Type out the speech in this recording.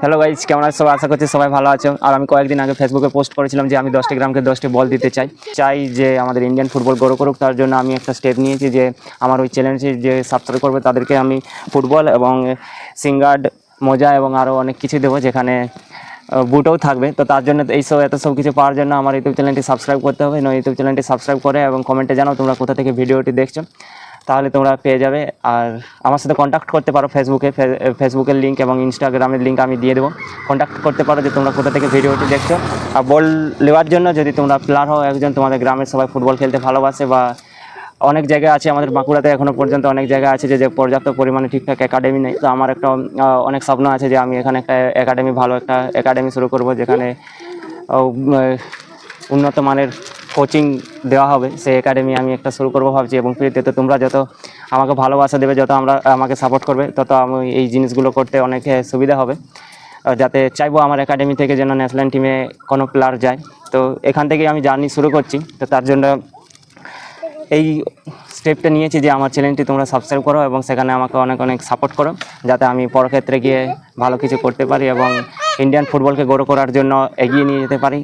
Hello guys কেমন সবাই আশা করছি সবাই ভালো আছো। আর আমি কয়েকদিন আগে ফেসবুকে পোস্ট করেছিলাম যে আমি দশটি গ্রামকে দশটি বল দিতে চাই। চাই যে আমাদের ইন্ডিয়ান ফুটবল গড়ে করুক, তার জন্য আমি একটা স্টেপ নিয়েছি যে আমার ওই চ্যালেঞ্জে যে সাবস্ক্রাইব করবে, তাদেরকে আমি ফুটবল এবং সিঙ্গার্ড মোজা এবং আরও অনেক কিছু দেবো যেখানে বুটও থাকবে। তো তার জন্য এই সব এত সব কিছু পাওয়ার জন্য আমার ইউটিউব চ্যানেলটি সাবস্ক্রাইব করতে হবে। নয় ইউটিউব চ্যানেলটি সাবস্ক্রাইব করে এবং কমেন্টে জানাও তোমরা কোথা থেকে ভিডিওটি দেখছ। তাহলে তোমরা পেয়ে যাবে। আর আমার সাথে কন্ট্যাক্ট করতে পারো ফেসবুকে ফেসবুকের লিঙ্ক এবং ইনস্টাগ্রামের লিঙ্ক আমি দিয়ে দেবো। কন্ট্যাক্ট করতে পারো যে তোমরা কোথা থেকে ভিডিওটি দেখছ। আর বল নেওয়ার জন্য যদি তোমরা প্লেয়ার হও একজন, তোমাদের গ্রামের সবাই ফুটবল খেলতে ভালোবাসে বা অনেক জায়গায় আছে আমাদের বাঁকুড়াতে এখনও পর্যন্ত অনেক জায়গা আছে যে পর্যাপ্ত পরিমাণে ঠিকঠাক একাডেমি নেই। তো আমার একটা অনেক স্বপ্ন আছে যে, আমি এখানে একটা একাডেমি ভালো একটা একাডেমি শুরু করব যেখানে উন্নত মানের কোচিং দেওয়া হবে সেই একাডেমি আমি একটা শুরু করব ভাবছি এবং ফ্রিতে তো তোমরা যত আমাকে ভালোবাসা দেবে, যত আমরা, আমাকে সাপোর্ট করবে, তত আমি এই জিনিসগুলো করতে অনেক সুবিধা হবে। যাতে চাইব আমার একাডেমি থেকে যেন ন্যাশনাল টিমে কোনো প্লেয়ার যায়। তো এখান থেকে আমি জার্নি শুরু করছি, তো তার জন্য এই স্টেপটা নিয়েছি যে আমার চ্যানেলটি তোমরা সাবস্ক্রাইব করো এবং সেখানে আমাকে অনেক অনেক সাপোর্ট করো, যাতে আমি পরক্ষেত্রে গিয়ে ভালো কিছু করতে পারি এবং ইন্ডিয়ান ফুটবলকে গড়ে করার জন্য এগিয়ে নিয়ে যেতে পারি।